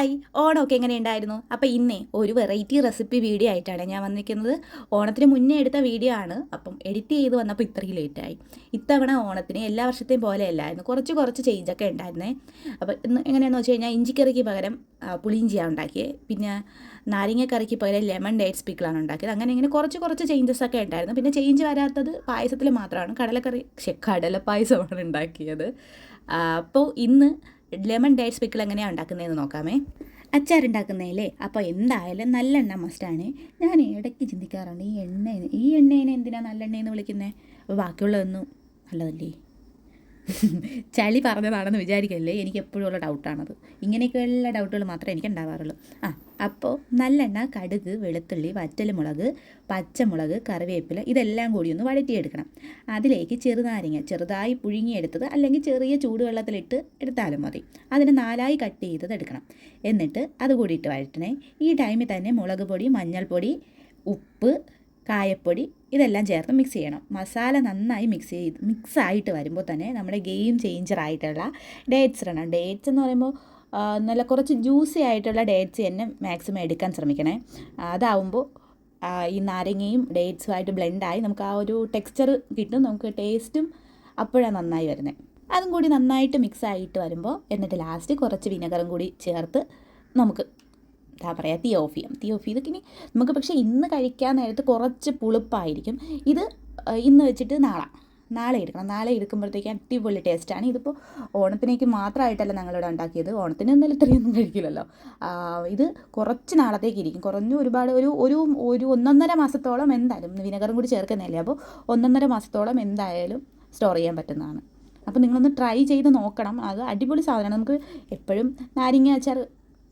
Hi. ഓണമൊക്കെ എങ്ങനെ ഉണ്ടായിരുന്നു? അപ്പോൾ ഇന്നേ ഒരു വെറൈറ്റി റെസിപ്പി വീഡിയോ ആയിട്ടാണ് ഞാൻ വന്നിരിക്കുന്നത്. ഓണത്തിന് മുന്നേ എടുത്ത വീഡിയോ ആണ്. അപ്പം എഡിറ്റ് ചെയ്ത് വന്നപ്പോൾ ഇത്രയും ലേറ്റായി ഇത്തവണ ഓണത്തിന് എല്ലാ വർഷത്തെയും പോലെ അല്ലായിരുന്നു. കുറച്ച് കുറച്ച് ചേഞ്ചൊക്കെ ഉണ്ടായിരുന്നേ. അപ്പോൾ എങ്ങനെയാണെന്ന് വെച്ച് കഴിഞ്ഞാൽ ഇഞ്ചിക്കറിക്ക് പകരം പുളിയിഞ്ചിയാണ് ഉണ്ടാക്കിയത് പിന്നെ നാരങ്ങക്കറിക്ക് പകരം ലെമൺ ഡേറ്റ്സ് പിക്കിളാണ് ഉണ്ടാക്കിയത്. അങ്ങനെ ഇങ്ങനെ കുറച്ച് കുറച്ച് ചേഞ്ചസ് ഒക്കെ ഉണ്ടായിരുന്നു. പിന്നെ ചേഞ്ച് വരാത്തത് പായസത്തിൽ മാത്രമാണ്. കടലക്കറി കടല പായസമാണ് ഉണ്ടാക്കിയത്. അപ്പോൾ ഇന്ന് ലെമൺ ഡേറ്റ്സ് പിക്കിൾ എങ്ങനെയാണ് ഉണ്ടാക്കുന്നതെന്ന് നോക്കാമേ. അച്ചാർ ഉണ്ടാക്കുന്നതല്ലേ? അപ്പോൾ എന്തായാലും നല്ലെണ്ണ മസ്റ്റാണ് ഞാൻ ഇടയ്ക്ക് ചിന്തിക്കാറുണ്ട് ഈ എണ്ണ ഈ എണ്ണേനെ എന്തിനാണ് നല്ലെണ്ണയെന്ന് വിളിക്കുന്നത് അപ്പോൾ ബാക്കിയുള്ളതൊന്നും നല്ലതല്ലേ? ചളി പറഞ്ഞതാണെന്ന് വിചാരിക്കല്ലേ? എനിക്ക് എപ്പോഴും ഉള്ള ഡൗട്ടാണത് ഇങ്ങനെയൊക്കെയുള്ള ഡൗട്ടുകൾ മാത്രമേ എനിക്ക് ഉണ്ടാവാറുള്ളൂ. ആ അപ്പോൾ നല്ലെണ്ണ കടുക് വെളുത്തുള്ളി വറ്റൽമുളക് പച്ചമുളക് കറിവേപ്പില ഇതെല്ലാം കൂടി ഒന്ന് വഴറ്റിയെടുക്കണം. അതിലേക്ക് ചെറുനാരങ്ങ ചെറുതായി പുഴുങ്ങിയെടുത്തത് അല്ലെങ്കിൽ ചെറിയ ചൂടുവെള്ളത്തിലിട്ട് എടുത്താലും മതി. അതിനെ നാലായി കട്ട് ചെയ്തത് എടുക്കണം. എന്നിട്ട് അത് കൂടിയിട്ട് വഴറ്റണേ. ഈ ടൈമിൽ തന്നെ മുളക് പൊടി മഞ്ഞൾപ്പൊടി ഉപ്പ് കായപ്പൊടി ഇതെല്ലാം ചേർത്ത് മിക്സ് ചെയ്യണം. മസാല നന്നായി മിക്സ് ചെയ്ത് മിക്സ് ആയിട്ട് വരുമ്പോൾ തന്നെ നമ്മുടെ ഗെയിം ചേഞ്ചർ ആയിട്ടുള്ള ഡേറ്റ്സ് ഇടണം. ഡേറ്റ്സ് എന്ന് പറയുമ്പോൾ നല്ല കുറച്ച് ജ്യൂസി ആയിട്ടുള്ള ഡേറ്റ്സ് തന്നെ മാക്സിമം എടുക്കാൻ ശ്രമിക്കണേ. അതാവുമ്പോൾ ഈ നാരങ്ങയും ഡേറ്റ്സുമായിട്ട് ബ്ലെൻഡായി നമുക്ക് ആ ഒരു ടെക്സ്ചർ കിട്ടും നമുക്ക് ടേസ്റ്റും അപ്പോഴാണ് നന്നായി വരുന്നത് അതും കൂടി നന്നായിട്ട് മിക്സ് ആയിട്ട് വരുമ്പോൾ എന്നിട്ട് ലാസ്റ്റ് കുറച്ച് വിനെഗറും കൂടി ചേർത്ത് നമുക്ക് എന്താ പറയുക തിയോഫിയം ഓഫ് ചെയ്യാം തീ ഓഫ് ചെയ്തിട്ട് ഇനി നമുക്ക് പക്ഷേ ഇന്ന് കഴിക്കാൻ നേരത്ത് കുറച്ച് പുളിപ്പായിരിക്കും. ഇത് ഇന്ന് വെച്ചിട്ട് നാളെ. നാളെ എടുക്കണം. നാളെ എടുക്കുമ്പോഴത്തേക്ക് അടിപൊളി ടേസ്റ്റാണ് ഇതിപ്പോൾ ഓണത്തിനേക്ക് മാത്രമായിട്ടല്ല ഞങ്ങളിവിടെ ഉണ്ടാക്കിയത്. ഓണത്തിന് എന്നാലും ഇത്രയൊന്നും കഴിക്കില്ലല്ലോ. ഇത് കുറച്ച് നാളത്തേക്ക് ഇരിക്കും. കുറഞ്ഞു ഒരുപാട് ഒരു ഒരു ഒരു ഒന്നൊന്നര മാസത്തോളം എന്തായാലും വിനെഗറും കൂടി ചേർക്കുന്നതല്ലേ അപ്പോൾ ഒന്നൊന്നര മാസത്തോളം എന്തായാലും സ്റ്റോർ ചെയ്യാൻ പറ്റുന്നതാണ്. അപ്പോൾ നിങ്ങളൊന്ന് ട്രൈ ചെയ്ത് നോക്കണം. അത് അടിപൊളി സാധനമാണ്. നമുക്ക് എപ്പോഴും നാരങ്ങ അച്ചാർ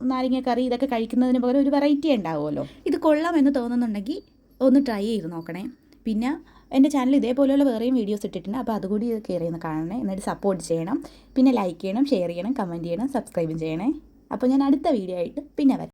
നാരങ്ങ കറി ഇതൊക്കെ കഴിക്കുന്നതിന് പകരം ഒരു വെറൈറ്റി ഉണ്ടാവുമല്ലോ. ഇത് കൊള്ളാമെന്ന് തോന്നുന്നുണ്ടെങ്കിൽ ഒന്ന് ട്രൈ ചെയ്ത് നോക്കണേ. പിന്നെ എന്റെ ചാനൽ ഇതേപോലെയുള്ള വേറെയും വീഡിയോസ് ഇട്ടിട്ടുണ്ട്. അപ്പോൾ അതുകൂടി കയറി ഒന്ന് കാണണേ. എന്നിട്ട് സപ്പോർട്ട് ചെയ്യണം. പിന്നെ ലൈക്ക് ചെയ്യണം ഷെയർ ചെയ്യണം കമന്റ് ചെയ്യണം സബ്സ്ക്രൈബ് ചെയ്യണേ. അപ്പോൾ ഞാൻ അടുത്ത വീഡിയോ ആയിട്ട് പിന്നെ വരാം.